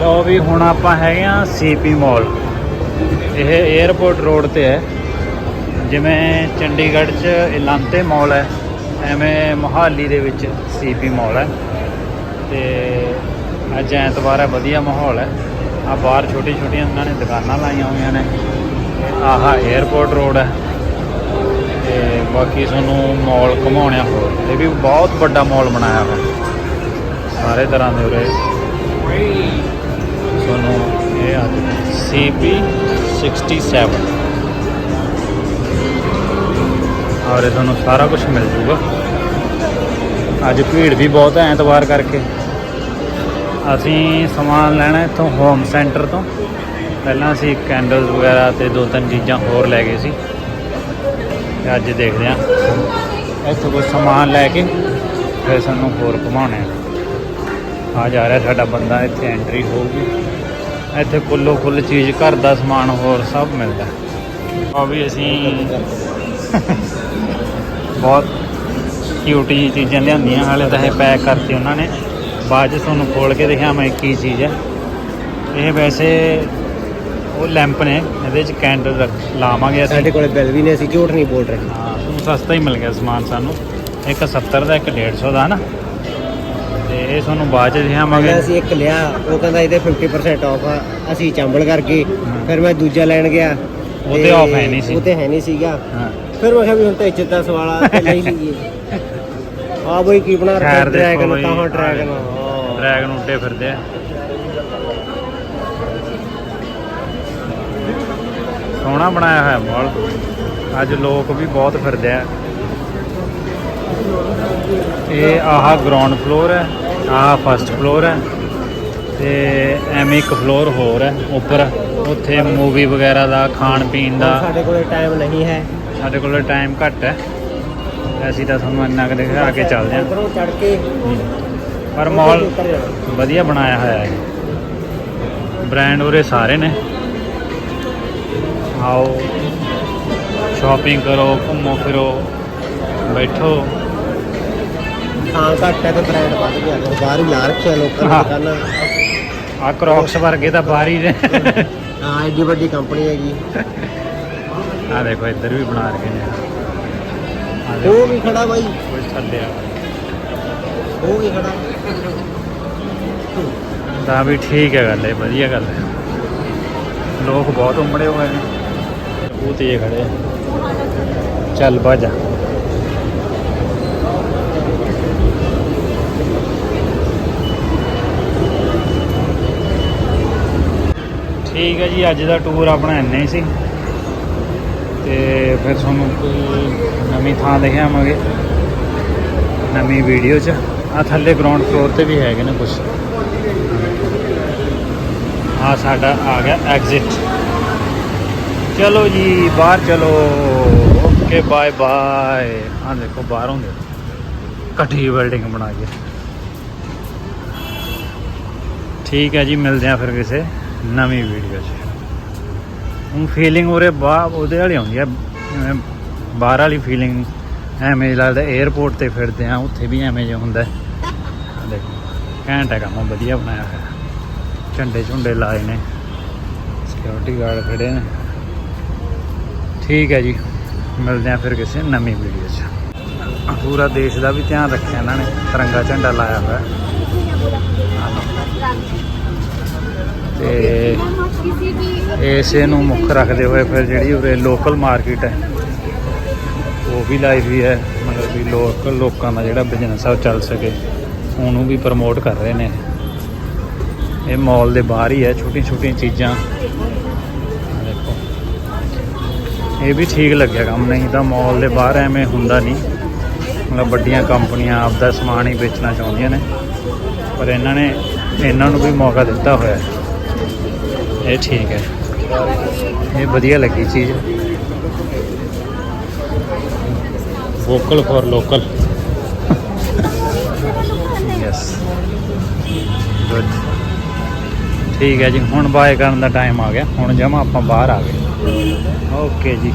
ਲਓ ਵੀ ਹੁਣ ਆਪਾਂ ਹੈਗੇ ਆ ਸੀਪੀ ਮਾਲ ਇਹ 에어ਪੋਰਟ ਰੋਡ ਤੇ ਹੈ। ਜਿਵੇਂ ਚੰਡੀਗੜ੍ਹ 'ਚ ਇਲਾਂਤੇ ਮਾਲ ਹੈ, ਐਵੇਂ ਮੁਹਾਲੀ ਦੇ ਵਿੱਚ ਸੀਪੀ ਮਾਲ ਹੈ। ਤੇ ਅੱਜ ਐਤਵਾਰ ਹੈ, ਵਧੀਆ ਮਾਹੌਲ ਹੈ। ਆ ਬਾਹਰ ਛੋਟੀ ਛੋਟੀਆਂ ਉਹਨਾਂ ਨੇ ਦੁਕਾਨਾਂ ਲਾਈਆਂ ਹੋਈਆਂ ਨੇ। ਆਹਾ 에어ਪੋਰਟ ਰੋਡ ਹੈ। ਤੇ ਬਾਕੀ ਸਾਨੂੰ ਮਾਲ ਘਮਾਉਣਿਆ ਹੋਰ। ਇਹ ਵੀ ਬਹੁਤ ਵੱਡਾ ਮਾਲ ਬਣਾਇਆ ਹੋਇਆ। ਸਾਰੇ ਤਰ੍ਹਾਂ ਦੇ ਉਰੇ। ਤੁਹਾਨੂੰ ਇਹ ਆ CP 67 ਔਰ ਇਹ ਤੁਹਾਨੂੰ ਸਾਰਾ ਕੁਝ ਮਿਲ ਜੂਗਾ ਅੱਜ ਭੀੜ ਵੀ ਬਹੁਤ ਹੈ ਐਤਵਾਰ ਕਰਕੇ। ਅਸੀਂ ਸਮਾਨ ਲੈਣਾ ਇੱਥੋਂ ਹੋਮ ਸੈਂਟਰ ਤੋਂ। ਪਹਿਲਾਂ ਅਸੀਂ ਕੈਂਡਲਸ ਵਗੈਰਾ ਤੇ ਦੋ ਤਿੰਨ ਚੀਜ਼ਾਂ ਹੋਰ ਲੈ ਗਏ ਸੀ। ਤੇ ਅੱਜ ਦੇਖਦੇ ਹਾਂ। ਇੱਥੋਂ ਕੁਝ ਸਮਾਨ ਲੈ ਕੇ ਫਿਰ ਸਾਨੂੰ ਹੋਰ ਘੁਮਾਉਣੇ ਆ। ਆ ਜਾ ਰਿਹਾ ਸਾਡਾ ਬੰਦਾ ਇੱਥੇ ਐਂਟਰੀ ਹੋਊਗੀ। ਇੱਥੇ ਕੁੱਲੋ ਕੁੱਲ ਚੀਜ਼ ਘਰ ਦਾ ਸਮਾਨ ਹੋਰ ਸਭ ਮਿਲਦਾ। ਆ ਵੀ ਅਸੀਂ ਬਹੁਤ ਕਿਊਟੀ ਚੀਜ਼ਾਂ ਲਿਆਂਦੀਆਂ ਹਾਲੇ ਤਾਂ ਇਹ ਪੈਕ ਕਰਤੀ ਉਹਨਾਂ ਨੇ। ਬਾਅਦ 'ਚ ਤੁਹਾਨੂੰ ਖੋਲ ਕੇ ਦਿਖਾਵਾਂ ਮੈਂ ਕੀ ਚੀਜ਼ ਹੈ। ਇਹ ਵੈਸੇ ਉਹ ਲੈਂਪ ਨੇ ਇਹਦੇ 'ਚ ਕੈਂਡਲ ਰੱਖ ਲਾਵਾਂਗੇ ਅਸੀਂ। ਸਾਡੇ ਕੋਲੇ ਬਿੱਲ ਵੀ ਨਹੀਂ ਅਸੀਂ ਝੂਠ ਨਹੀਂ ਬੋਲ ਰਹੇ। ਹਾਂ ਸਸਤਾ ਹੀ ਮਿਲ ਗਿਆ ਸਮਾਨ ਸਾਨੂੰ। ਇੱਕ 70 ਦਾ ਇੱਕ 150 ਦਾ ਨਾ। ਤੇ ਇਹ ਤੁਹਾਨੂੰ ਬਾਅਦ 'ਚ ਦਿਖਾਵਾਂਗੇ ਪਹਿਲਾਂ ਅਸੀਂ ਇੱਕ ਲਿਆ ਉਹ ਕਹਿੰਦਾ ਇਹਦੇ 50% ਆਫ ਆ ਅਸੀਂ ਚੰਬਲ ਕਰ ਗਏ ਫਿਰ ਮੈਂ ਦੂਜਾ ਲੈਣ ਗਿਆ। ਉਹ ਤੇ off ਹੈ ਨਹੀਂ ਸੀ। ਉਹ ਤੇ ਹੈ ਨਹੀਂ ਸੀਗਾ। ਹਾਂ। ਫਿਰ ਮੈਂ ਕਿਹਾ ਵੀ ਹੁਣ ਤਾਂ ਇੱਜ਼ਤ ਦਾ ਸਵਾਲ ਆ ਤੇ ਨਹੀਂ ਲਈਏ। ਆ ਬਈ ਕੀ ਬਣਾ ਰੱਖਿਆ ਖੈਰ ਦੇਖੋ ਡਰੈਗਨ ਬਈ, ਤਾਂ ਆਹ ਡਰੈਗਨ ਦੇਖੋ। ਡਰੈਗਨ ਉੱਡੇ ਫਿਰਦੇ ਆ। ਸੋਹਣਾ ਬਣਾਇਆ ਹੋਇਆ ਮਾਲ ਅੱਜ ਲੋਕ ਵੀ ਬਹੁਤ ਫਿਰਦੇ ਆ। ਇਹ ਆਹ ਗਰਾਊਂਡ ਫਲੋਰ ਹੈ। ਆਹ ਫਸਟ ਫਲੋਰ ਹੈ ਤੇ ਐਵੇਂ ਇੱਕ ਫਲੋਰ ਹੋਰ ਹੈ ਉੱਪਰ। ਉੱਥੇ ਮੂਵੀ ਵਗੈਰਾ ਦਾ ਖਾਣ ਪੀਣ ਦਾ। ਸਾਡੇ ਕੋਲੇ ਟਾਈਮ ਨਹੀਂ ਹੈ। ਸਾਡੇ ਕੋਲ ਟਾਈਮ ਘੱਟ ਹੈ। ਅਸੀਂ ਤਾਂ ਤੁਹਾਨੂੰ ਇੰਨਾ ਕੁ ਦਿਖਾ ਕੇ ਚੱਲਦੇ ਹਾਂ। ਉੱਪਰੋਂ ਚੜ ਕੇ ਪਰ ਮਾਲ। ਵਧੀਆ ਬਣਾਇਆ ਹੋਇਆ ਹੈ। ਬ੍ਰਾਂਡ ਉਰੇ ਸਾਰੇ ਨੇ। ਆਓ। ਸ਼ਾਪਿੰਗ ਕਰੋ ਘੁੰਮੋ ਫਿਰੋ ਬੈਠੋ। ਹਾਂ ਘੱਟ ਹੈ ਤੇ ਬ੍ਰਾਂਡ ਵੱਧ ਗਿਆ। ਬਾਹਰ ਹੀ ਲਾ ਰੱਖਿਆ ਲੋਕਾਂ ਨੇ। ਦੁਕਾਨਾਂ। ਆ ਕ੍ਰੌਕਸ ਵਰਗੇ ਤਾਂ ਬਾਹਰ ਹੀ ਨੇ। ਹਾਂ ਐਡੀ ਵੱਡੀ ਕੰਪਨੀ ਹੈਗੀ। ਆ ਦੇਖੋ ਇੱਧਰ ਵੀ ਬਣਾ ਰਹੇ ਨੇ। ਉਹ ਵੀ ਖੜਾ ਬਾਈ। ਕੁਝ ਥੱਲੇ ਆ ਉਹ ਵੀ ਖੜਾ। ਤਾਂ ਵੀ ਠੀਕ ਹੈ ਗੱਲ ਹੈ ਵਧੀਆ ਗੱਲ ਹੈ। ਲੋਕ ਬਹੁਤ ਉਮੜੇ ਹੋਏ ਨੇ। ਉਹ ਤੇ ਖੜੇ। ਚੱਲ ਬਾਜਾ ਠੀਕ ਹੈ ਜੀ, ਅੱਜ ਦਾ ਟੂਰ ਆਪਣਾ ਇੰਨਾ ਹੀ ਸੀ। ਤੇ ਫਿਰ ਤੁਹਾਨੂੰ ਕੋਈ ਨਵੀਂ ਥਾਂ ਦਿਖਾਵਾਂਗੇ। ਨਵੀਂ ਵੀਡੀਓ 'ਚ। ਆ ਥੱਲੇ ਗਰਾਊਂਡ ਫਲੋਰ ਤੇ ਵੀ ਹੈਗੇ ਨੇ ਕੁਝ ਆ ਸਾਡਾ ਆ ਗਿਆ ਐਗਜ਼ਿਟ ਚਲੋ ਜੀ, ਬਾਹਰ ਚਲੋ। ਓਕੇ ਬਾਏ ਬਾਏ ਆ ਦੇਖੋ, ਬਾਹਰੋਂ ਦੇ ਕੱਠੀ ਬਿਲਡਿੰਗ ਬਣਾ ਕੇ ਠੀਕ ਹੈ ਜੀ, ਮਿਲਦੇ ਆ ਫਿਰ ਕਿਸੇ ਨਵੀਂ ਵੀਡੀਓ 'ਚ। ਹੁਣ ਫੀਲਿੰਗ ਉਹਦੇ ਬਾਹਰ ਉਹਦੇ ਵਾਲੀ ਆਉਂਦੀ ਹੈ ਜਿਵੇਂ ਬਾਹਰ ਵਾਲੀ ਫੀਲਿੰਗ ਐਵੇਂ ਲੱਗਦਾ 에어ਪੋਰਟ ਤੇ ਫਿਰਦੇ ਆ, ਉੱਥੇ ਵੀ ਐਵੇਂ ਜਿਹਾ ਹੁੰਦਾ। ਦੇਖੋ, ਘੈਂਟ ਹੈ ਕੰਮ, ਵਧੀਆ ਬਣਾਇਆ ਹੋਇਆ। ਝੰਡੇ ਝੁੰਡੇ ਲਾਏ ਨੇ। ਸਿਕਿਉਰਿਟੀ ਗਾਰਡ ਖੜੇ ਨੇ। ਠੀਕ ਹੈ ਜੀ। ਮਿਲਦੇ ਆ ਫਿਰ ਕਿਸੇ ਨਵੀਂ ਵੀਡੀਓ 'ਚ। ਪੂਰਾ ਦੇਸ਼ ਦਾ ਵੀ ਧਿਆਨ ਰੱਖਿਆ ਇਹਨਾਂ ਨੇ। ਤਿਰੰਗਾ ਝੰਡਾ ਲਾਇਆ ਹੋਇਆ। ਤੇ ਇਸੇ ਨੂੰ ਮੁੱਖ ਰੱਖਦੇ ਹੋਏ ਫਿਰ ਜਿਹੜੀ ਉਰੇ ਲੋਕਲ ਮਾਰਕੀਟ ਹੈ, ਉਹ ਵੀ ਲਾਈ ਹੋਈ ਹੈ, ਮਤਲਬ ਵੀ ਲੋਕਲ ਲੋਕਾਂ ਦਾ ਜਿਹੜਾ ਬਿਜ਼ਨਸ ਆ ਉਹ ਚੱਲ ਸਕੇ, ਉਹਨੂੰ ਵੀ ਪ੍ਰਮੋਟ ਕਰ ਰਹੇ ਨੇ। ਇਹ ਮਾਲ ਦੇ ਬਾਹਰ ਹੀ ਹੈ ਛੋਟੀਆਂ ਛੋਟੀਆਂ ਚੀਜ਼ਾਂ ਦੇਖੋ। ਇਹ ਵੀ ਠੀਕ ਲੱਗਿਆ ਕੰਮ ਨਹੀਂ ਤਾਂ ਮਾਲ ਦੇ ਬਾਹਰ ਐਵੇਂ ਹੁੰਦਾ ਨਹੀਂ। ਮਤਲਬ ਵੱਡੀਆਂ ਕੰਪਨੀਆਂ ਆਪਦਾ ਸਮਾਨ ਹੀ ਵੇਚਣਾ ਚਾਹੁੰਦੀਆਂ ਨੇ। ਪਰ ਇਹਨਾਂ ਨੇ, ਇਹਨਾਂ ਨੂੰ ਵੀ ਮੌਕਾ ਦਿੱਤਾ ਹੋਇਆ ਹੈ। ਇਹ ਠੀਕ ਹੈ। ਇਹ ਵਧੀਆ ਲੱਗੀ ਚੀਜ਼। Vocal for local yes good ਠੀਕ ਹੈ ਜੀ ਹੁਣ ਬਾਏ ਕਰਨ ਦਾ ਟਾਈਮ ਆ ਗਿਆ। ਹੁਣ ਜਮਾ ਆਪਾਂ ਬਾਹਰ ਆ ਗਏ। ਓਕੇ ਜੀ।